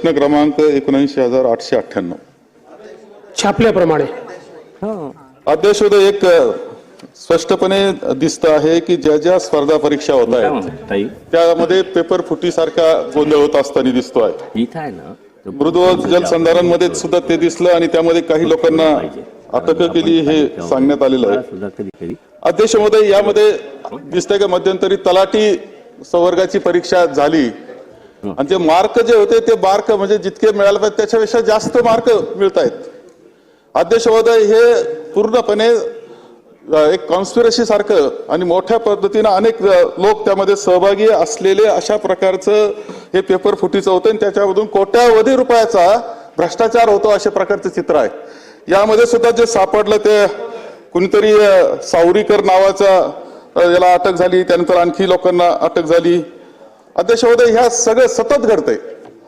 प्रश्न क्रमांक एकोणऐंशी हजार आठशे अठ्ठ्याण्णव. छापल्याप्रमाणे. अध्यक्ष महोदय, एक स्पष्टपणे दिसत आहे की ज्या ज्या स्पर्धा परीक्षा होत आहेत ताई. त्यामध्ये पेपर फुटीसारखा गोंधळ होत असताना दिसतो आहे. इथं आहे ना तर मृदू जलसंधारणमध्ये सुद्धा ते दिसलं आणि त्यामध्ये काही लोकांना अटक केली हे सांगण्यात आलेलं आहे. अध्यक्ष महोदय यामध्ये दिसतंय का मध्यंतरी तलाठी संवर्गाची परीक्षा झाली. आणि ते मार्क जे होते ते मार्क म्हणजे जितके मिळाले पाहिजे त्याच्यापेक्षा जास्त मार्क मिळत आहेत अध्यक्ष महोदय हे पूर्णपणे एक कॉन्स्पिरसी सारखं आणि मोठ्या पद्धतीनं अनेक लोक त्यामध्ये सहभागी असलेले अशा प्रकारचं हे पेपर फुटीचं होतं आणि त्याच्यामधून कोट्यावधी रुपयाचा भ्रष्टाचार होतो अशा प्रकारचं चित्र आहे. यामध्ये सुद्धा जे सापडलं ते कुणीतरी सावरीकर नावाचा याला अटक झाली त्यानंतर आणखी लोकांना अटक झाली. अध्यक्ष ह्या सगळं सतत घडतंय.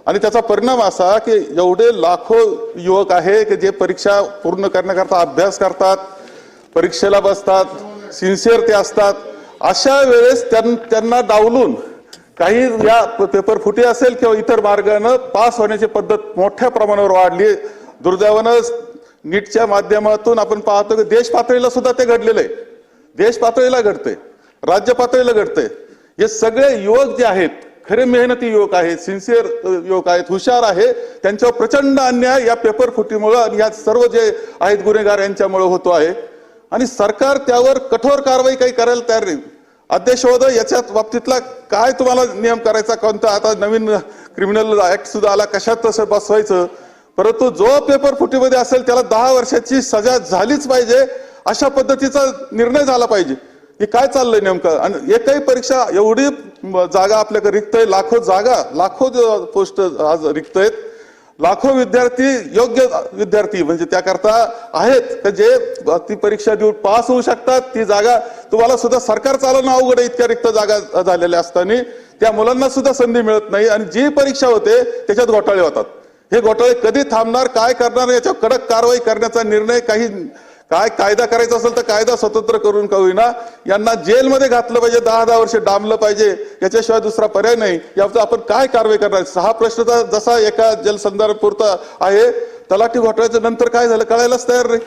आणि त्याचा परिणाम असा की एवढे लाखो युवक आहे की जे परीक्षा पूर्ण करण्याकरता अभ्यास करतात परीक्षेला बसतात सिन्सिअर ते असतात. अशा वेळेस त्यां- त्यांना डावलून काही या पेपर फुटी असेल किंवा इतर मार्गानं पास होण्याची पद्धत मोठ्या प्रमाणावर वाढली. दुर्दैवानं नीटच्या माध्यमातून आपण पाहतो की देश पातळीला सुद्धा ते घडलेलं आहे. देश पातळीला घडते राज्य पातळीला घडते हे सगळे युवक जे आहेत खरे मेहनती युवक आहेत सिन्सिअर युवक आहेत हुशार आहे त्यांच्यावर प्रचंड अन्याय या पेपर फुटीमुळं आणि या सर्व जे आहेत गुन्हेगार यांच्यामुळे होतो आहे. आणि सरकार त्यावर कठोर कारवाई काही करायला तयार नाही. अध्यक्ष महोदय याच्यात बाबतीतला काय तुम्हाला नियम करायचा कोणता? आता नवीन क्रिमिनल ऍक्ट सुद्धा आला कशात तसं बसवायचं परंतु जो पेपर फुटीमध्ये असेल त्याला दहा वर्षाची सजा झालीच पाहिजे अशा पद्धतीचा निर्णय झाला पाहिजे. हे काय चाललंय नेमकं? आणि एकही परीक्षा एवढी जागा आपल्याकडे रिक्त आहे लाखो जागा लाखो पोस्ट आज रिक्त आहेत लाखो विद्यार्थी योग्य विद्यार्थी म्हणजे त्याकरता आहेत का जे ती परीक्षा देऊन पास होऊ शकतात ती जागा तुम्हाला सुद्धा सरकार चालवणं अवघड आहे इतक्या रिक्त जागा झालेल्या असताना. त्या मुलांना सुद्धा संधी मिळत नाही आणि जी परीक्षा होते त्याच्यात घोटाळे होतात. हे घोटाळे कधी थांबणार काय करणार याच्यावर कडक कारवाई करण्याचा निर्णय काही काय कायदा करायचा असेल तर कायदा स्वतंत्र करून का होईना यांना जेलमध्ये घातलं पाहिजे दहा दहा वर्ष डांबलं पाहिजे. याच्याशिवाय दुसरा पर्याय नाही. यावर आपण काय कारवाई करणार? सहा प्रश्न तर जसा एका जलसंधारण पुरता आहे. तलाठी घोटाळ्याच्या नंतर काय झालं? कळायलाच तयार नाही.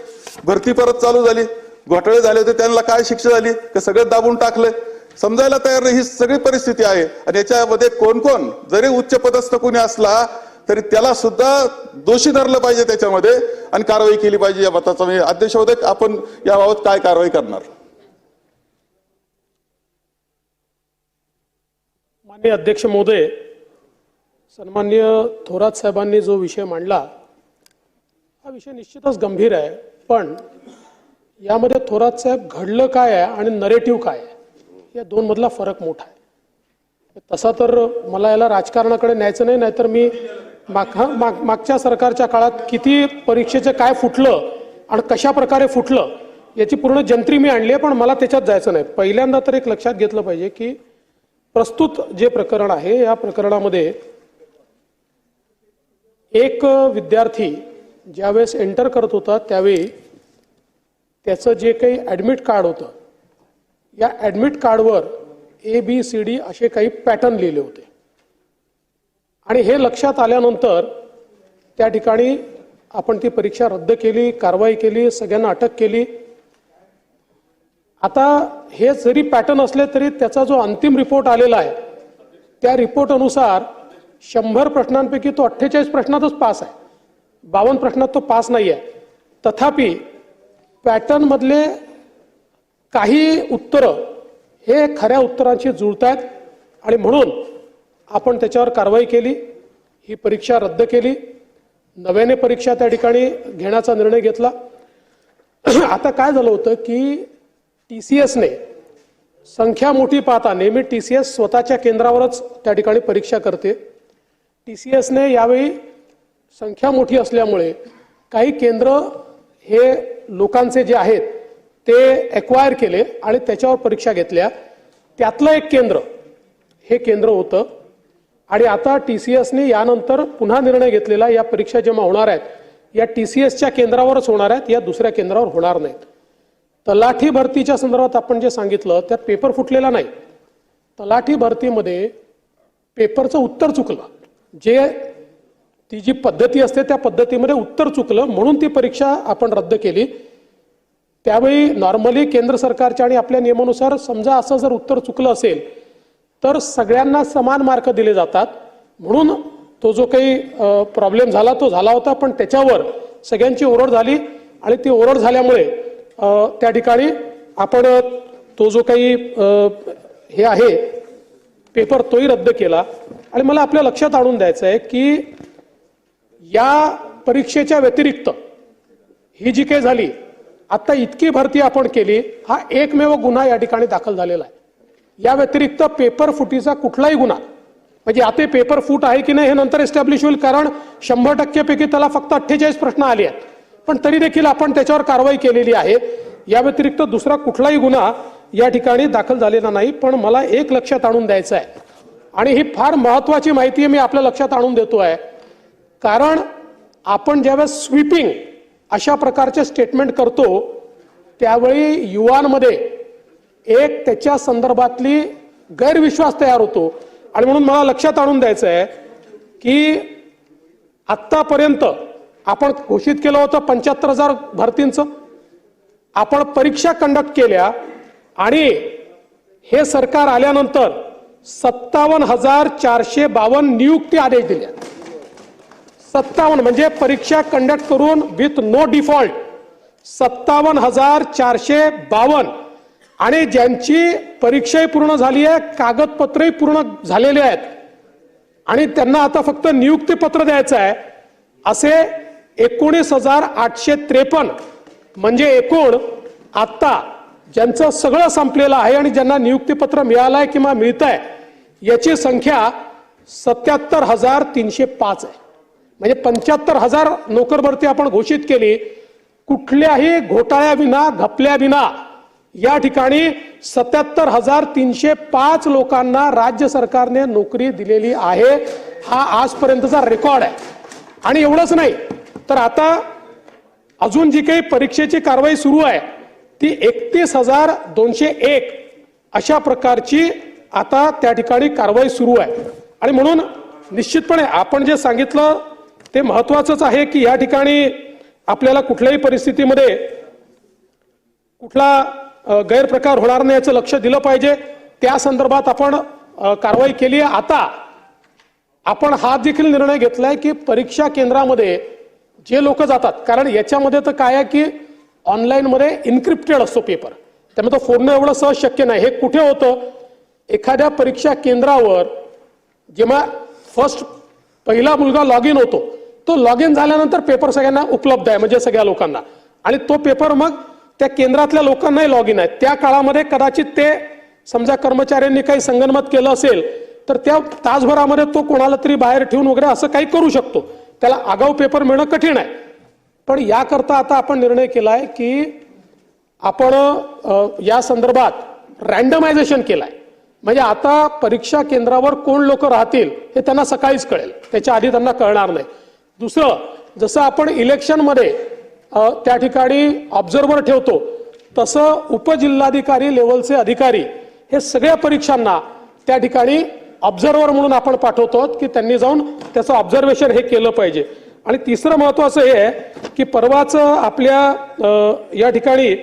भरती परत चालू झाली. घोटाळे झाले होते त्यांना काय शिक्षा झाली? का सगळं दाबून टाकलंय समजायला तयार नाही. ही सगळी परिस्थिती आहे. आणि याच्यामध्ये कोण कोण जरी उच्च पदस्थ कोणी असला तरी त्याला सुद्धा दोषी धरलं पाहिजे त्याच्यामध्ये आणि कारवाई केली पाहिजे या मताचा. म्हणजे अध्यक्ष होते आपण याबाबत काय कारवाई करणार? माननीय अध्यक्ष महोदय सन्मान्य थोरात साहेबांनी जो विषय मांडला हा विषय निश्चितच गंभीर आहे. पण यामध्ये थोरात साहेब घडलं काय आहे आणि नरेटिव्ह काय आहे या दोन मधला फरक मोठा आहे. तसा तर मला याला राजकारणाकडे न्यायचं नाही नाहीतर मी माग माग मागच्या सरकारच्या काळात किती परीक्षेचं काय फुटलं आणि कशा प्रकारे फुटलं याची पूर्ण जंत्री मी आणली आहे पण मला त्याच्यात जायचं नाही. पहिल्यांदा तर एक लक्षात घेतलं पाहिजे की प्रस्तुत जे प्रकरण आहे या प्रकरणामध्ये एक विद्यार्थी ज्यावेळेस एंटर करत होता त्यावेळी त्याचं जे काही ॲडमिट कार्ड होतं या ॲडमिट कार्डवर ए बी सी डी असे काही पॅटर्न लिहिले होते. आणि हे लक्षात आल्यानंतर त्या ठिकाणी आपण ती परीक्षा रद्द केली कारवाई केली सगळ्यांना अटक केली. आता हे जरी पॅटर्न असले तरी त्याचा जो अंतिम रिपोर्ट आलेला आहे त्या रिपोर्ट अनुसार शंभर प्रश्नांपैकी तो अठ्ठेचाळीस प्रश्नातच पास आहे. बावन्न प्रश्नात तो पास नाही आहे. तथापि पॅटर्नमधले काही उत्तरं हे खऱ्या उत्तरांशी जुळत आहेत आणि म्हणून आपण त्याच्यावर कारवाई केली ही परीक्षा रद्द केली. नव्याने परीक्षा त्या ठिकाणी घेण्याचा निर्णय घेतला. आता काय झालं होतं की टी सी एसने संख्या मोठी पाहता नेहमी टी सी एस स्वतःच्या केंद्रावरच त्या ठिकाणी परीक्षा करते. टी सी एसने यावेळी संख्या मोठी असल्यामुळे काही केंद्र हे लोकांचे जे आहेत ते एक्वायर केले आणि त्याच्यावर परीक्षा घेतल्या. त्यातलं एक केंद्र हे केंद्र होतं आणि आता टी सी एसने यानंतर पुन्हा निर्णय घेतलेला या परीक्षा जेव्हा होणार आहेत या टी सी एसच्या केंद्रावरच होणार आहेत या दुसऱ्या केंद्रावर होणार नाहीत. तलाठी भरतीच्या संदर्भात आपण जे सांगितलं त्यात पेपर फुटलेला नाही. तलाठी भरतीमध्ये पेपरचं उत्तर चुकलं. जे ती जी पद्धती असते त्या पद्धतीमध्ये उत्तर चुकलं म्हणून ती परीक्षा आपण रद्द केली. त्यावेळी नॉर्मली केंद्र सरकारच्या आणि आपल्या नियमानुसार समजा असं जर उत्तर चुकलं असेल तर सगळ्यांना समान मार्क दिले जातात. म्हणून तो जो काही प्रॉब्लेम झाला तो झाला होता पण त्याच्यावर सगळ्यांची ओरड झाली आणि ती ओरड झाल्यामुळे त्या ठिकाणी आपण तो जो काही हे आहे पेपर तोही रद्द केला. आणि मला आपल्या लक्षात आणून द्यायचं आहे की या परीक्षेच्या व्यतिरिक्त ही जी काही झाली आता इतकी भरती आपण केली हा एकमेव गुन्हा या ठिकाणी दाखल झालेला आहे. या व्यतिरिक्त पेपर फुटीचा कुठलाही गुन्हा म्हणजे आता पेपर फूट आहे की नाही हे नंतर एस्टॅब्लिश होईल कारण शंभर टक्केपैकी त्याला फक्त अठ्ठेचाळीस प्रश्न आले आहेत. पण तरी देखील आपण त्याच्यावर कारवाई केलेली आहे. या व्यतिरिक्त दुसरा कुठलाही गुन्हा या ठिकाणी दाखल झालेला नाही पण मला एक लक्षात आणून द्यायचं आहे. आणि ही फार महत्वाची माहिती मी आपल्या लक्षात आणून देतो आहे. कारण आपण ज्यावेळेस स्वीपिंग अशा प्रकारचे स्टेटमेंट करतो त्यावेळी युवांमध्ये एक त्याच्या संदर्भातली गैरविश्वास तयार होतो. आणि म्हणून मला लक्षात आणून द्यायचं आहे की आत्तापर्यंत आपण घोषित केलं होतं पंच्याहत्तर हजार भरतींचं. आपण परीक्षा कंडक्ट केल्या आणि हे सरकार आल्यानंतर सत्तावन्न हजार चारशे बावन्न नियुक्ती आदेश दिल्या सत्तावन्न म्हणजे परीक्षा कंडक्ट करून विथ नो डिफॉल्ट सत्तावन्न हजार चारशे बावन्न आणि ज्यांची परीक्षाही पूर्ण झाली आहे कागदपत्रही पूर्ण झालेले आहेत. आणि त्यांना आता फक्त नियुक्तीपत्र द्यायचं आहे. असे एकोणीस हजार आठशे त्रेपन्न म्हणजे एकूण आत्ता ज्यांचं सगळं संपलेलं आहे आणि ज्यांना नियुक्तीपत्र मिळालं आहे किंवा मिळत आहे याची संख्या सत्याहत्तर हजार तीनशे पाच आहे. म्हणजे पंच्याहत्तर हजार नोकरभरती आपण घोषित केली कुठल्याही घोटाळ्याविना घपल्याविना या ठिकाणी सत्याहत्तर हजार तीनशे पाच लोकांना राज्य सरकारने नोकरी दिलेली आहे. हा आजपर्यंतचा रेकॉर्ड आहे. आणि एवढंच नाही तर आता अजून जी काही परीक्षेची कारवाई सुरू आहे ती एकतीस हजार दोनशे एक अशा प्रकारची आता त्या ठिकाणी कारवाई सुरू आहे. आणि म्हणून निश्चितपणे आपण जे सांगितलं ते महत्वाचंच आहे की या ठिकाणी आपल्याला कुठल्याही परिस्थितीमध्ये कुठला गैरप्रकार होणार नाही याचं लक्ष दिलं पाहिजे. त्या संदर्भात आपण कारवाई केली आहे. आता आपण हा देखील निर्णय घेतलाय की परीक्षा केंद्रामध्ये जे लोक जातात कारण याच्यामध्ये तर काय आहे की ऑनलाईनमध्ये इन्क्रिप्टेड असतो पेपर त्यामुळे तो फोडणं एवढं सहज शक्य नाही. हे कुठे होतं? एखाद्या परीक्षा केंद्रावर जेव्हा फर्स्ट पहिला मुलगा लॉग इन होतो तो लॉग इन झाल्यानंतर पेपर सगळ्यांना उपलब्ध आहे म्हणजे सगळ्या लोकांना. आणि तो पेपर मग त्या केंद्रातल्या लोकांनाही लॉग इन आहे. त्या काळामध्ये कदाचित ते समजा कर्मचाऱ्यांनी काही संगनमत केलं असेल तर त्या तासभरामध्ये तो कोणाला तरी बाहेर ठेवून वगैरे असं काही करू शकतो. त्याला आगाऊ पेपर मिळणं कठीण आहे. पण याकरता आता आपण निर्णय केलाय की आपण या संदर्भात रँडमायझेशन केलंय. म्हणजे आता परीक्षा केंद्रावर कोण लोक राहतील हे त्यांना सकाळीच कळेल. त्याच्या आधी त्यांना कळणार नाही. दुसरं जसं आपण इलेक्शनमध्ये त्या ठिकाणी ऑब्झर्वर ठेवतो. तसं उपजिल्हाधिकारी लेवलचे अधिकारी हे सगळ्या परीक्षांना त्या ठिकाणी ऑब्झर्वर म्हणून आपण पाठवतो की त्यांनी जाऊन त्याचं ऑब्झर्वेशन हे केलं पाहिजे. आणि तिसरं महत्त्वाचं हे आहे की परवाच आपल्या या ठिकाणी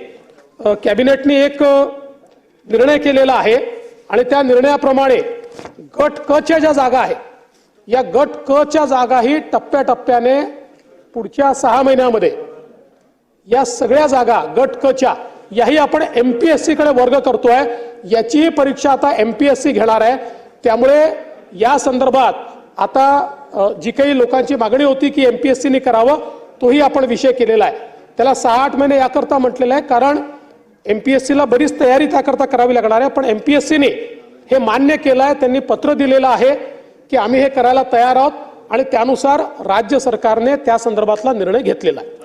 कॅबिनेटने एक निर्णय केलेला आहे. आणि त्या निर्णयाप्रमाणे गट क च्या ज्या जागा आहे या गट क च्या जागाही टप्प्याटप्प्याने पुढच्या सहा महिन्यामध्ये या सगळ्या जागा गट कच्या याही आपण एस सीकडे वर्ग करतोय. याचीही परीक्षा आता एम पी एस सी घेणार आहे. त्यामुळे या संदर्भात आता जी काही लोकांची मागणी होती की एम पी एस सीने करावं तोही आपण विषय केलेला आहे. त्याला सहा आठ महिने याकरता म्हटलेलं आहे कारण एम पी एस सीला बरीच तयारी त्याकरता करावी लागणार आहे. पण एम पी एस सीने हे मान्य केलं आहे त्यांनी पत्र दिलेलं आहे की आम्ही हे करायला तयार आहोत आणि त्यानुसार राज्य सरकारने त्या संदर्भातला निर्णय घेतलेला आहे.